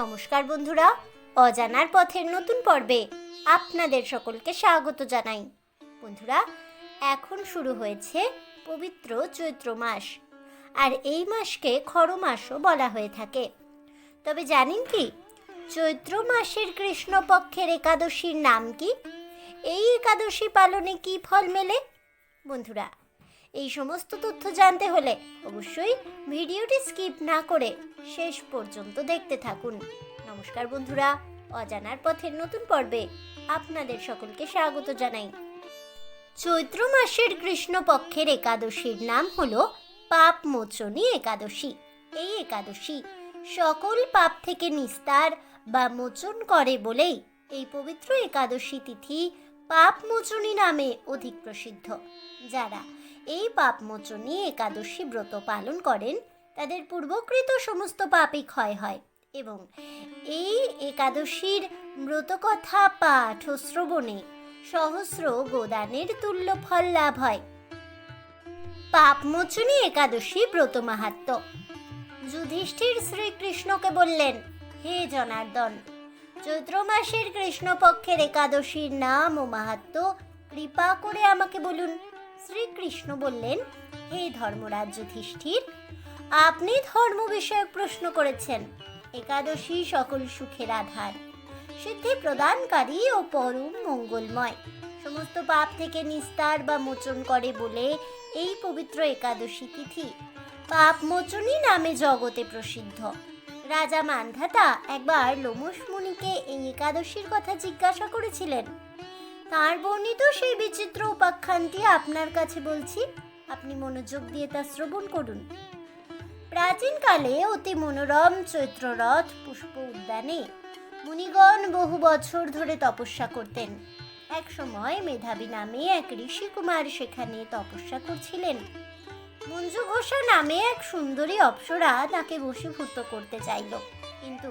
নমস্কার বন্ধুরা, অজানার পথের নতুন পর্বে আপনাদের সকলকে স্বাগত জানাই। বন্ধুরা, এখন শুরু হয়েছে পবিত্র চৈত্র মাস, আর এই মাসকে খর মাসও বলা হয়ে থাকে। তবে জানেন কি, চৈত্র মাসের কৃষ্ণপক্ষের একাদশীর নাম কি? এই একাদশী পালনে কি ফল মেলে? বন্ধুরা এই সমস্ত তথ্য জানতে হলে অবশ্যই ভিডিওটি স্কিপ না করে শেষ পর্যন্ত দেখতে থাকুন। নমস্কার বন্ধুরা, অজানার পথের নতুন পর্বে আপনাদের সকলকে স্বাগত জানাই। চৈত্র মাসের কৃষ্ণপক্ষের একাদশীর নাম হলো পাপ মোচনী একাদশী। এই একাদশী সকল পাপ থেকে নিস্তার বা মোচন করে বলেই এই পবিত্র একাদশী তিথি পাপ মোচনী নামে অধিক প্রসিদ্ধ। যারা এই পাপমোচনী একাদশী ব্রত পালন করেন। তাদের পূর্বকৃত সমস্ত পাপই ক্ষয় হয় এবং এই একাদশীর ব্রতকথা পাঠ ও শ্রবণে সহস্র গোদানের তুল্য ফল লাভ হয়। পাপমোচনী একাদশী ব্রত মাহাত্ম। যুধিষ্ঠির শ্রীকৃষ্ণকে বললেন, হে জনার্দন, চৈত্র মাসের কৃষ্ণপক্ষের একাদশীর নাম ও মাহাত্ম কৃপা করে আমাকে বলুন। শ্রীকৃষ্ণ বললেন, হে ধর্মরাজ যুধিষ্ঠির, আপনি ধর্ম বিষয়ক প্রশ্ন করেছেন। একাদশী সকল সুখের আধার। সিদ্ধি প্রদানকারী ও পরম মঙ্গলময়। সমস্ত পাপ থেকে নিস্তার বা মোচন করে বলে এই পবিত্র একাদশী তিথি। পাপ মোচনী নামে জগতে প্রসিদ্ধ। রাজা মান্ধাতা একবার লোমস মুনিকে এই একাদশীর কথা জিজ্ঞাসা করেছিলেন। তার বর্ণিত সেই বিচিত্র উপাখ্যানটি আপনার কাছে বলছি, আপনি মনোযোগ দিয়ে তা শ্রবণ করুন। প্রাচীনকালে অতি মনোরম চৈত্ররথ পুষ্প উদ্যানে মুনিগণ বহু বছর ধরে তপস্যা করতেন। এক সময় মেধাবী নামে এক ঋষি কুমার সেখানে তপস্যা করছিলেন। মঞ্জু ঘোষা নামে এক সুন্দরী অপ্সরা তাকে বশীভূত করতে চাইল। কিন্তু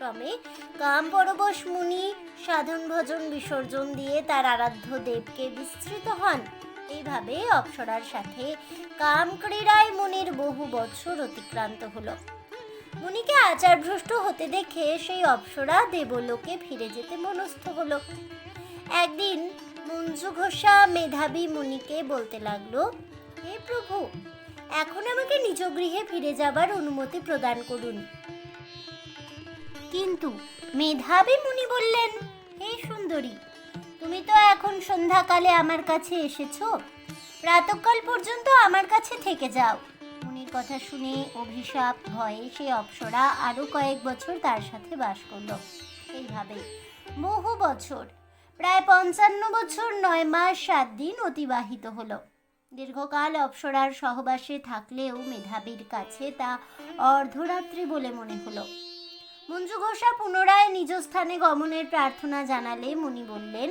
ক্রমে কাম পরবশ মুনি সাধন ভজন বিসর্জন দিয়ে তার আরাধ্য দেবকে বিস্তৃত হন। এইভাবে অপ্সরার সাথে কাম ক্রীড়ায় মুনির বহু বছর অতিক্রান্ত হলো। মুনিকে আচারভ্রষ্ট হতে দেখে সেই অপ্সরা দেবলোকে ফিরে যেতে মনস্থ হলো। একদিন মঞ্জু ঘোষা মেধাবী মুনিকে বলতে লাগল, হে প্রভু, এখন আমাকে নিজ গৃহে ফিরে যাবার অনুমতি প্রদান করুন। কিন্তু মেধাবী মুনি বললেন, হে সুন্দরী, তুমি তো এখন সন্ধ্যাকালে আমার কাছে এসেছ। প্রাতকাল পর্যন্ত আমার কাছে থেকে যাও। মুনির কথা শুনে অভিশাপ, ভয়ে সে অপ্সরা আরও কয়েক বছর তার সাথে বাস করল। এইভাবে বহু বছর, প্রায় পঞ্চান্ন বছর নয় মাস, সাত দিন অতিবাহিত হলো। দীর্ঘকাল অপ্সরার সহবাসে থাকলেও মেধাবীর কাছে তা অর্ধরাত্রি বলে মনে হলো। মঞ্জু ঘোষা পুনরায় নিজ স্থানে গমনের প্রার্থনা জানালে মুনি বললেন,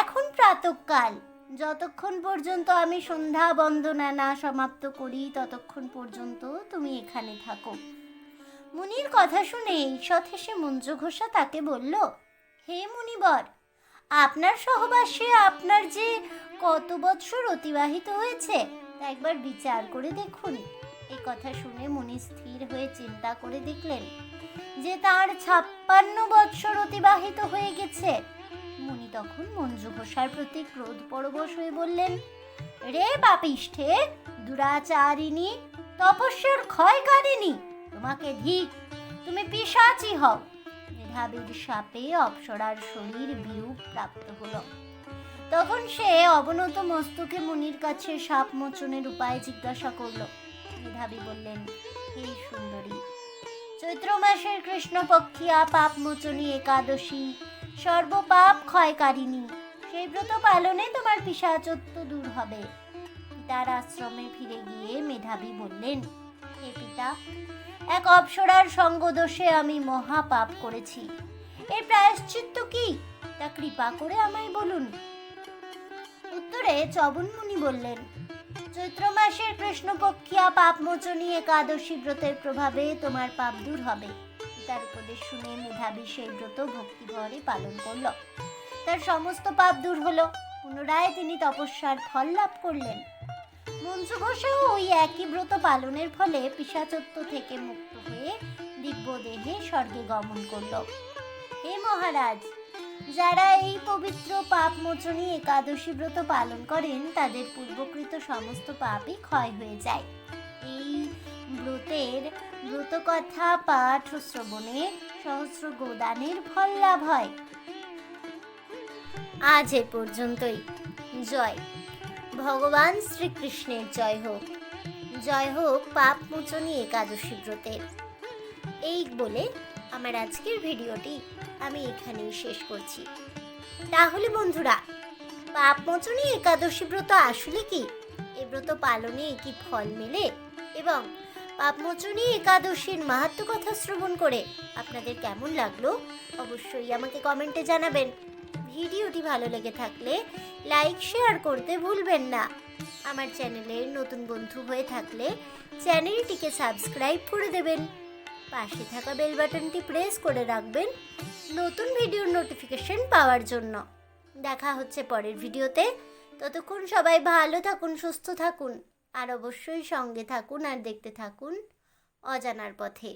এখন প্রাতকাল। যতক্ষণ পর্যন্ত আমি সন্ধ্যা বন্দনা না সমাপ্ত করি, ততক্ষণ পর্যন্ত তুমি এখানে থাকো। মুনির কথা শুনে ঈষৎ হেসে মঞ্জু ঘোষা তাকে বলল, হে মুনিবর, আপনার সহবাসে আপনার যে কত বৎসর অতিবাহিত হয়েছে, তা একবার বিচার করে দেখুন। এই কথা শুনে মুনি স্থির হয়ে চিন্তা করে দেখলেন যে তার ছাপ্পান্ন বৎসর অতিবাহিত হয়ে গেছে। মুনি তখন মঞ্জু ঘোষার প্রতি ক্রোধ পরবশ হয়ে বললেন, রে পাপিষ্ঠে, দুরাচারিণী, তপস্যার ক্ষয়কারিণী, তোমাকে ধিক, তুমি পিসাচি হও। মেধাবীর সাপে অপ্সরার শরীর বিরূপ প্রাপ্ত হলো। তখন সে অবনত মস্তকে মুনির কাছে সাপ মোচনের উপায় জিজ্ঞাসা করল। মেধাবী বললেন, হে সুন্দরী চৈত্র মাসের কৃষ্ণপক্ষিয়া পাপ মোচনী একাদশী, সর্বপাপ ক্ষয়কারিণী। সেই ব্রত পালনে তোমার পিসাচত্ব দূর হবে। পিতার আশ্রমে ফিরে গিয়ে মেধাবী বললেন, হে পিতা, এক অপ্সরার সঙ্গদোষে আমি মহা পাপ করেছি। এর প্রায়শ্চিত্ত কি? তা কৃপা করে আমায় বলুন। উত্তরে চবনমুনি বললেন চৈত্র মাসের কৃষ্ণপক্ষিয়া পাপমোচনী একাদশী ব্রতের প্রভাবে তোমার পাপ দূর হবে। তার উপদেশ শুনে মেধাবী সেই ব্রত ভক্তিভরে পালন করল। তার সমস্ত পাপ দূর হলো। পুনরায় তিনি তপস্যার ফল লাভ করলেন। মঞ্জু ঘোষেও ওই একই ব্রত পালনের ফলে পিসাচত্ব থেকে মুক্ত হয়ে দিব্য দেহে স্বর্গে গমন করল। হে মহারাজ যারা এই পবিত্র পাপ মোচনী একাদশী ব্রত পালন করেন, তাদের পূর্বকৃত সমস্ত পাপই ক্ষয় হয়ে যায়। এই ব্রতের ব্রতকথা, পাঠ ও শ্রবণে সহস্র গোদানের ফল লাভ হয়। আজ এ পর্যন্তই। জয়। ভগবান শ্রীকৃষ্ণের জয় হোক। জয় হোক পাপ মোচনী একাদশী ব্রতের। এই বলে আমার আজকের ভিডিওটি। আমি এখানেই শেষ করছি। তাহলে বন্ধুরা, পাপ মোচনী একাদশী ব্রত আসলে কি? এ ব্রত পালনে কি ফল মেলে? এবং পাপমোচনী একাদশীর মাহাত্ম কথা শ্রবণ করে আপনাদের কেমন লাগল? অবশ্যই আমাকে কমেন্টে জানাবেন। ভিডিওটি ভালো লেগে থাকলে লাইক, শেয়ার করতে ভুলবেন না। আমার চ্যানেলের নতুন বন্ধু হয়ে থাকলে চ্যানেলটিকে সাবস্ক্রাইব করে দেবেন। পাশে থাকা বেল বাটনটি প্রেস করে রাখবেন নতুন ভিডিওর নোটিফিকেশন পাওয়ার জন্য। দেখা হচ্ছে পরের ভিডিওতে ততক্ষণ সবাই ভালো থাকুন, সুস্থ থাকুন, আর অবশ্যই সঙ্গে থাকুন আর দেখতে থাকুন অজানার পথে।